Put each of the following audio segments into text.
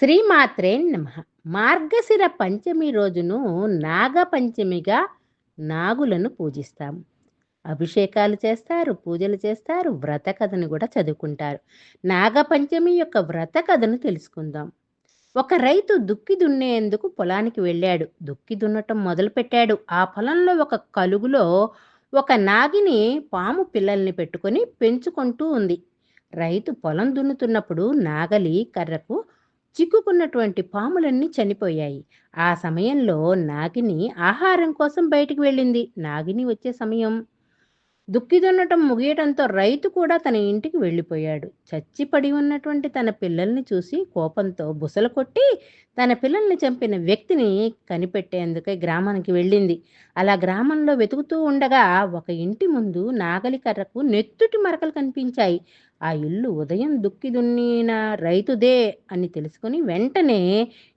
శ్రీమాత్రే నమ. మార్గశిర పంచమి రోజును నాగపంచమిగా నాగులను పూజిస్తాము. అభిషేకాలు చేస్తారు పూజలు చేస్తారు వ్రత కథను కూడా చదువుకుంటారు. నాగపంచమి యొక్క వ్రత కథను తెలుసుకుందాం. ఒక రైతు దుక్కి దున్నేందుకు పొలానికి వెళ్ళాడు. దుక్కి దున్నటం మొదలుపెట్టాడు. ఆ పొలంలో ఒక కలుగులో ఒక నాగిని పాము పిల్లల్ని పెట్టుకొని పెంచుకుంటూ ఉంది. రైతు పొలం దున్నుతున్నప్పుడు నాగలి కర్రకు చిక్కుకున్నటువంటి పాములన్నీ చనిపోయాయి. ఆ సమయంలో నాగిని ఆహారం కోసం బయటికి వెళ్ళింది. నాగిని వచ్చే సమయం దుక్కి దున్నటం ముగియటంతో రైతు కూడా తన ఇంటికి వెళ్ళిపోయాడు. చచ్చి పడి ఉన్నటువంటి తన పిల్లల్ని చూసి కోపంతో బుసలు కొట్టి తన పిల్లల్ని చంపిన వ్యక్తిని కనిపెట్టేందుకే గ్రామానికి వెళ్ళింది. అలా గ్రామంలో వెతుకుతూ ఉండగా ఒక ఇంటి ముందు నాగలి కర్రకు నెత్తుటి మరకలు కనిపించాయి. ఆ ఇల్లు ఉదయం దుక్కి దున్నిన రైతుదే అని తెలుసుకుని వెంటనే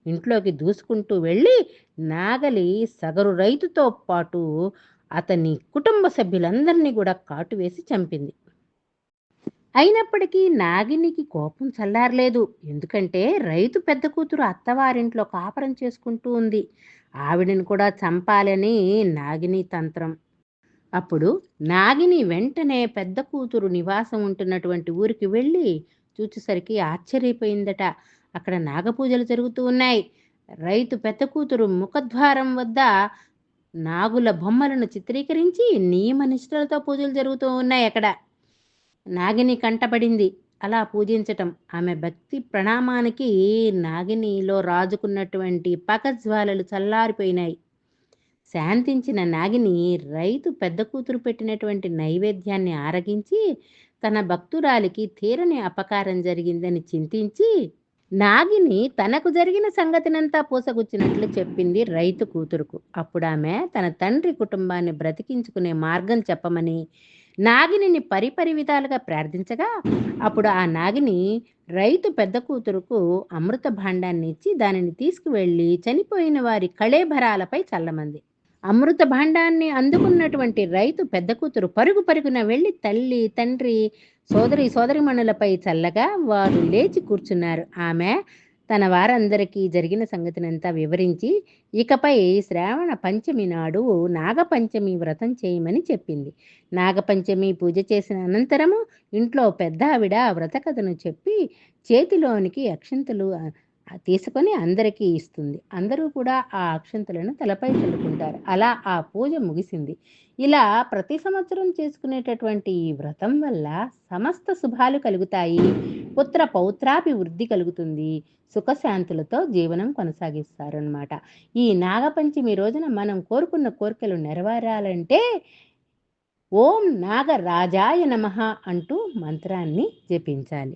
ఇంట్లోకి దూసుకుంటూ వెళ్ళి నాగలి సగరు రైతుతో పాటు అతని కుటుంబ సభ్యులందరినీ కూడా కాటు వేసి చంపింది. అయినప్పటికీ నాగినికి కోపం చల్లారలేదు. ఎందుకంటే రైతు పెద్ద కూతురు అత్తవారింట్లో కాపరం చేసుకుంటూ ఉంది. ఆవిడని కూడా చంపాలని నాగిని తంత్రం. అప్పుడు నాగిని వెంటనే పెద్ద కూతురు నివాసం ఉంటున్నటువంటి ఊరికి వెళ్ళి చూచేసరికి ఆశ్చర్యపోయిందట. అక్కడ నాగపూజలు జరుగుతూ ఉన్నాయి. రైతు పెద్ద కూతురు ముఖద్వారం వద్ద నాగుల బొమ్మలను చిత్రీకరించి నియమ నిష్ఠలతో పూజలు జరుగుతూ ఉన్నాయి అక్కడ. నాగిని కంటపడింది. అలా పూజించటం. ఆమె భక్తి ప్రణామానికి నాగినిలో రాజుకున్నటువంటి పకజ్వాలలు చల్లారిపోయినాయి. శాంతించిన నాగిని రైతు పెద్ద కూతురు పెట్టినటువంటి నైవేద్యాన్ని ఆరగించి తన భక్తురాలికి తీరని అపకారం జరిగిందని చింతించి నాగిని తనకు జరిగిన సంగతినంతా పూసగుచ్చినట్లు చెప్పింది రైతు కూతురుకు. అప్పుడు ఆమె తన తండ్రి కుటుంబాన్ని బ్రతికించుకునే మార్గం చెప్పమని నాగిని పరిపరి విధాలుగా ప్రార్థించగా అప్పుడు ఆ నాగిని రైతు పెద్ద కూతురుకు అమృత భాండాన్ని ఇచ్చి దానిని తీసుకువెళ్ళి చనిపోయిన వారి కళేభరాలపై చల్లమంది. అమృత భాండాన్ని అందుకున్నటువంటి రైతు పెద్ద కూతురు పరుగు పరుగున వెళ్ళి తల్లి తండ్రి సోదరి సోదరిమణులపై చల్లగా వారు లేచి కూర్చున్నారు. ఆమె తన వారందరికీ జరిగిన సంగతినంతా వివరించి ఇకపై శ్రావణ పంచమి నాడు నాగపంచమి వ్రతం చేయమని చెప్పింది. నాగపంచమి పూజ చేసిన అనంతరము ఇంట్లో పెద్ద ఆవిడ వ్రత కథను చెప్పి చేతిలోనికి అక్షంతలు తీసుకొని అందరికీ ఇస్తుంది. అందరూ కూడా ఆ అక్షంతలను తలపై చల్లుకుంటారు. అలా ఆ పూజ ముగిసింది. ఇలా ప్రతి సంవత్సరం చేసుకునేటటువంటి ఈ వ్రతం వల్ల సమస్త శుభాలు కలుగుతాయి. పుత్ర పౌత్రాభివృద్ధి కలుగుతుంది. సుఖశాంతులతో జీవనం కొనసాగిస్తారు అనమాట ఈ నాగపంచమి రోజున మనం కోరుకున్న కోరికలు నెరవేరాలంటే ఓం నాగరాజాయ నమ అంటూ మంత్రాన్ని జపించాలి.